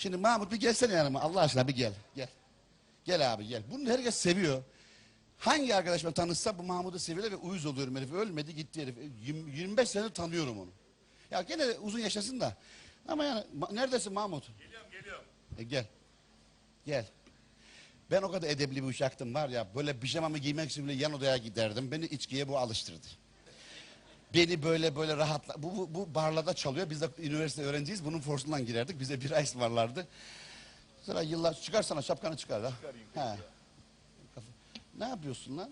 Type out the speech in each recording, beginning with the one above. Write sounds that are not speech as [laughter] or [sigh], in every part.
Şimdi Mahmut bir gelsene yanıma Allah aşkına bir gel. Gel. Gel abi gel. Bunu herkes seviyor. Hangi arkadaşımla tanışsa bu Mahmut'u seviyor ve uyuz oluyorum herif. Ölmedi gitti herif. Yirmi- 25 senedir tanıyorum onu. Ya gene uzun yaşasın da. Ama yani neredesin Mahmut? Geliyorum geliyorum. E gel. Gel. Ben o kadar edebli bir uşaktım var ya böyle pijamamı giymek için bile yan odaya giderdim. Beni içkiye bu alıştırdı. Beni böyle böyle rahatla... Bu, bu, bu barlarda çalıyor. Biz de üniversite öğrenciyiz. Bunun forsundan girerdik. Bize bir ice varlardı. Sonra yıllar... Çıkarsana şapkanı çıkar. He. Kafa- Ne yapıyorsun lan?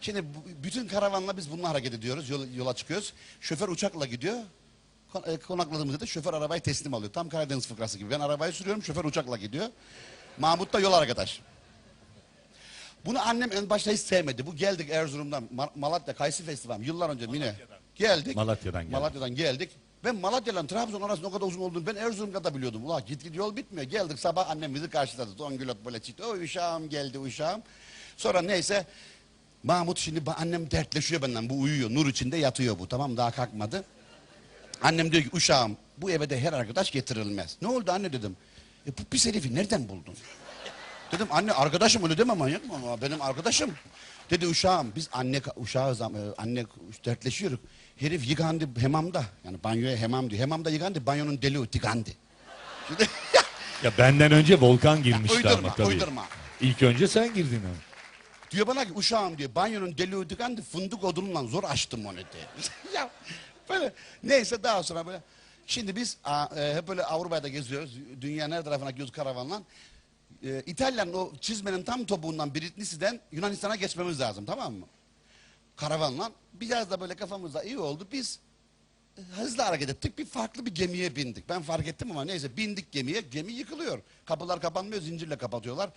Şimdi bu- bütün karavanla biz bununla hareket ediyoruz. Yola, yola çıkıyoruz. Şoför uçakla gidiyor. Kon- e, Konakladığımızda da şoför arabayı teslim alıyor. Tam Karadeniz fıkrası gibi. Ben arabayı sürüyorum, şoför uçakla gidiyor. Mahmut da yol arkadaş. Bunu annem en başta hiç sevmedi. Bu geldik Erzurum'dan, Ma- Malatya Kayısı Festivali yıllar önce Mine. Geldik. Malatya'dan geldik. Malatya'dan geldik. Ben Malatya'dan Trabzon arasında o kadar uzun olduğunu ben Erzurum'da da biliyordum. Ulan git git yol bitmiyor. Geldik sabah annem bizi karşıladı. Zongulot böyle çıktı. O uşağım geldi uşağım. Sonra neyse Mahmut şimdi annem dertleşiyor benden. Bu uyuyor. Nur içinde yatıyor bu. Tamam daha kalkmadı. Annem diyor ki uşağım bu eve de her arkadaş getirilmez. Ne oldu anne dedim. E bu pis herifi nereden buldun? Dedim anne arkadaşım öyle deme manyak mı? Ama Benim arkadaşım. Dedi uşağım biz anne uşağız ama, e, anne dertleşiyoruz. Herif yıkandı hemamda. Yani banyoya hemam diyor. Hemamda yıkandı banyonun deliği tıkandı. Şimdi [laughs] Ya benden önce Volkan girmişti uydurma, ama tabii. uydurma. İlk önce sen girdin ama. diyor bana ki uşağım diyor banyonun deliği tıkandı fındık odununla zor açtım onu diye. [laughs] ya böyle neyse daha sonra böyle. Şimdi biz a, e, hep böyle Avrupa'da geziyoruz. Dünya her tarafına gidiyoruz karavanla. E, İtalya'nın o çizmenin tam topuğundan Britnisi'den Yunanistan'a geçmemiz lazım tamam mı? Karavanla. Biraz da böyle kafamızda iyi oldu. Biz e, hızlı hareket ettik. Bir farklı bir gemiye bindik. Ben fark ettim ama neyse bindik gemiye. Gemi yıkılıyor. Kapılar kapanmıyor. Zincirle kapatıyorlar.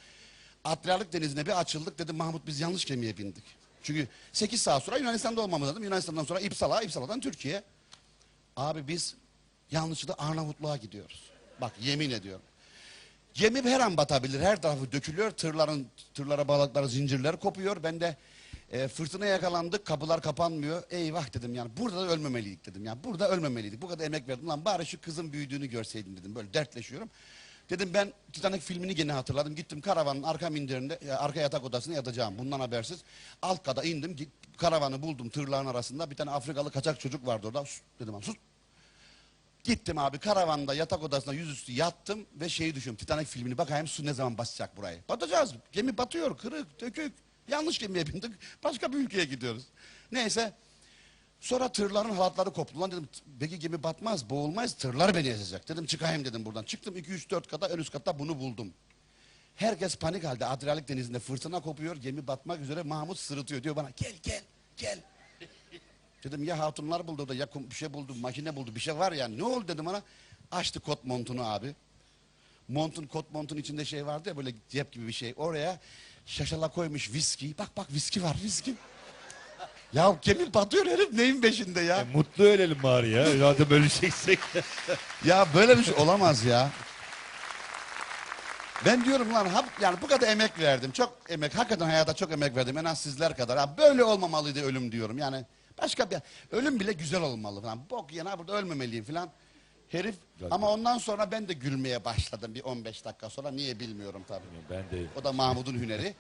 Adriyatik denizine bir açıldık. Dedim Mahmut biz yanlış gemiye bindik. Çünkü 8 saat sonra Yunanistan'da olmamız lazım. Yunanistan'dan sonra İpsala, İpsala'dan Türkiye. Abi biz yanlışlıkla Arnavutluğa gidiyoruz. Bak yemin ediyorum. Gemi her an batabilir. Her tarafı dökülüyor. Tırların tırlara bağladıkları zincirler kopuyor. Ben de e, fırtına yakalandık. Kapılar kapanmıyor. Eyvah dedim yani. Burada da ölmemeliydik dedim. Yani burada ölmemeliydik. Bu kadar emek verdim. Lan bari şu kızın büyüdüğünü görseydim dedim. Böyle dertleşiyorum. Dedim ben Titanic filmini gene hatırladım. Gittim karavanın arka minderinde, e, arka yatak odasına yatacağım. Bundan habersiz. Alt kata indim. Karavanı buldum tırların arasında. Bir tane Afrikalı kaçak çocuk vardı orada. Sus dedim. "Lan Sus Gittim abi karavanda yatak odasına yüzüstü yattım ve şeyi düşünüyorum. Titanic filmini bakayım su ne zaman basacak burayı. Batacağız. Gemi batıyor kırık dökük. Yanlış gemiye bindik. Başka bir ülkeye gidiyoruz. Neyse. Sonra tırların halatları koptu. Lan dedim belki gemi batmaz boğulmaz tırlar beni ezecek. Dedim çıkayım dedim buradan. Çıktım 2-3-4 kata ön üst katta bunu buldum. Herkes panik halde Adriyatik denizinde fırtına kopuyor. Gemi batmak üzere Mahmut sırıtıyor. Diyor bana gel gel gel. Dedim ya hatunlar buldu da ya bir şey buldu, makine buldu, bir şey var yani. Ne oldu dedim ona. Açtı kot montunu abi. Montun, kot montun içinde şey vardı ya böyle cep gibi bir şey. Oraya şaşala koymuş viski. Bak bak viski var viski. ya gemi batıyor herif neyin peşinde ya? E, mutlu ölelim bari ya. Zaten böyle şeysek. Ya böyle bir şey olamaz ya. Ben diyorum lan hap- yani bu kadar emek verdim. Çok emek, hakikaten hayata çok emek verdim. En az sizler kadar. Ha, böyle olmamalıydı ölüm diyorum. Yani başka bir ölüm bile güzel olmalı falan. Bok yana burada ölmemeliyim falan. Herif Galiba. ama ondan sonra ben de gülmeye başladım bir 15 dakika sonra. Niye bilmiyorum tabii. ben de O da Mahmut'un hüneri.